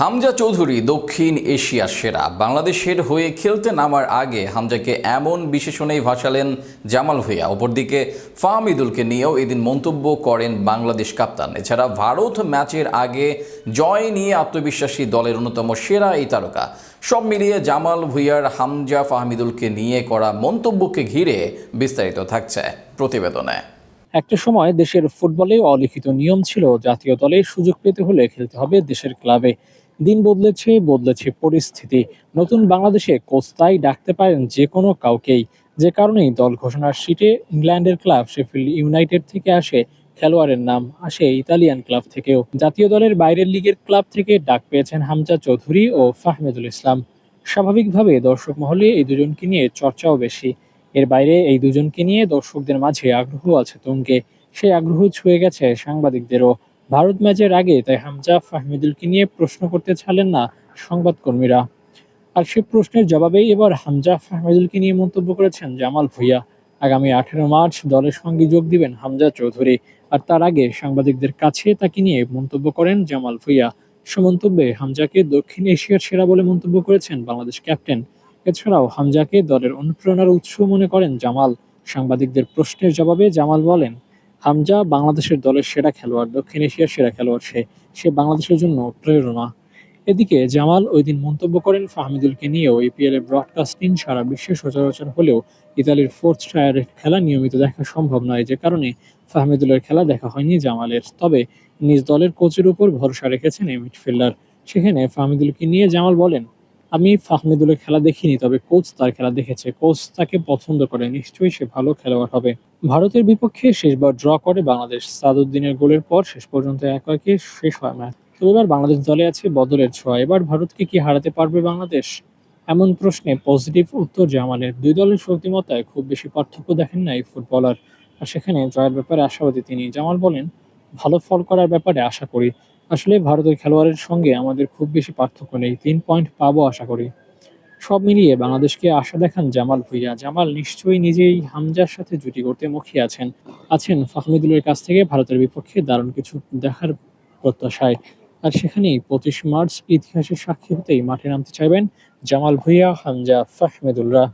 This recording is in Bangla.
হামজা চৌধুরী দক্ষিণ এশিয়ার সেরা। বাংলাদেশের হয়ে খেলতে নামার আগে হামজাকে এমন বিশেষণেই ভাসালেন জামাল ভুঁইয়া। অপরদিকে ফাহমিদুলকে নিয়েও এদিন মন্তব্য করেন বাংলাদেশ কাপ্তান। এছাড়া ভারত ম্যাচের আগে জয় নিয়ে আত্মবিশ্বাসী দলের অন্যতম সেরা এই তারকা। সব মিলিয়ে জামাল ভুঁইয়ার হামজা ফাহমিদুলকে নিয়ে করা মন্তব্যকে ঘিরে বিস্তারিত থাকছে প্রতিবেদনে। একটা সময় দেশের ফুটবলে অলিখিত নিয়ম ছিল, জাতীয় দলে সুযোগ পেতে হলে খেলতে হবে দেশের ক্লাবে। দিন বদলেছে বদলেছে পরিস্থিতি। নতুন বাংলাদেশে কোচ তাই ডাকতে পারেন যে কোনো কাউকেই। যে কারণেই দল ঘোষণার শীটে ইংল্যান্ডের ক্লাব শেফিল্ড ইউনাইটেড থেকে আসে খেলোয়াড়ের নাম, আসে ইতালিয়ান ক্লাব থেকেও। জাতীয় দলের বাইরের লিগের ক্লাব থেকে ডাক পেয়েছেন হামজা চৌধুরী ও ফাহমেদুল ইসলাম। স্বাভাবিকভাবে দর্শক মহলে এই দুজনকে নিয়ে চর্চাও বেশি। এর বাইরে এই দুজনকে নিয়ে দর্শকদের মাঝে আগ্রহ আছে তুঙ্গে। সেই আগ্রহ ছুঁয়ে গেছে সাংবাদিকদেরও। ভারত ম্যাচের আগে তাই হামজা ফাহমিদুলকে নিয়ে প্রশ্ন করতে ছাড়লেন না সংবাদকর্মীরা। আর সে প্রশ্নের জবাবেই এবার হামজা ফাহমিদুলকে নিয়ে মন্তব্য করেছেন জামাল ভুইয়া। আগামী আঠেরো মার্চ দলের সঙ্গে যোগ দিবেন হামজা চৌধুরী। আর তার আগে সাংবাদিকদের কাছে তাকে নিয়ে মন্তব্য করেন জামাল ভুইয়া। সে মন্তব্যে হামজাকে দক্ষিণ এশিয়ার সেরা বলে মন্তব্য করেছেন বাংলাদেশ ক্যাপ্টেন। এছাড়াও হামজাকে দলের অনুপ্রেরণার উৎস মনে করেন জামাল। সাংবাদিকদের প্রশ্নের জবাবে জামাল বলেন হামজা বাংলাদেশের দলের সেরা খেলোয়াড়, দক্ষিণ এশিয়ার সেরা খেলোয়াড় সে। সে বাংলাদেশের জন্য প্রেরণা। এদিকে জামাল ওই দিন মন্তব্য করেন ফাহমিদুলকে নিয়েও। ইপিএল এ ব্রডকাস্টিং সারা বিশ্বে সচরাচর হলেও ইতালির ফোর্থ টায়ারের খেলা নিয়মিত দেখা সম্ভব নয়। যে কারণে ফাহমিদুলের খেলা দেখা হয়নি জামালের। তবে নিজ দলের কোচের উপর ভরসা রেখেছেন এই মিডফিল্ডার। সেখানে ফাহমিদুলকে নিয়ে জামাল বলেন, আমি ফাহমিদুলের খেলা দেখিনি, তবে কোচ তার খেলা দেখেছে। কোচ তাকে পছন্দ করে। নিশ্চয়ই সে ভালো খেলোয়াড় হবে। ভারতের বিপক্ষে শেষবার ড্র করে বাংলাদেশ সাদুদ্দিনের গোলের পর শেষ পর্যন্ত এক একে শেষ হয় ম্যাচ। তবে এবার বাংলাদেশ দলে আছে বদলের ছোঁয়া। এবার ভারতকে কি হারাতে পারবে বাংলাদেশ? এমন প্রশ্নে পজিটিভ উত্তর জামালের। দুই দলের শক্তিমত্তায় খুব বেশি পার্থক্য দেখেন না এই ফুটবলার। আর সেখানে জয়ের ব্যাপারে আশাবাদী তিনি। জামাল বলেন, ভালো ফল করার ব্যাপারে আশা করি। আসলে ভারতের খেলোয়াড়ের সঙ্গে আমাদের খুব বেশি পার্থক্য নেই। তিন পয়েন্ট পাবো আশা করি। সব মিলিয়ে বাংলাদেশকে আশা দেখান জামাল ভুইয়া। জামাল নিশ্চয়ই নিজেই হামজার সাথে জুটি করতে মুখিয়ে আছেন। আছেন ফাহমিদুলের কাছ থেকে ভারতের বিপক্ষে দারুণ কিছু দেখার প্রত্যাশায়। আর সেখানেই পঁচিশ মার্চ ইতিহাসের সাক্ষী হতেই মাঠে নামতে চাইবেন জামাল ভুইয়া, হামজা ফাহমিদুলরা।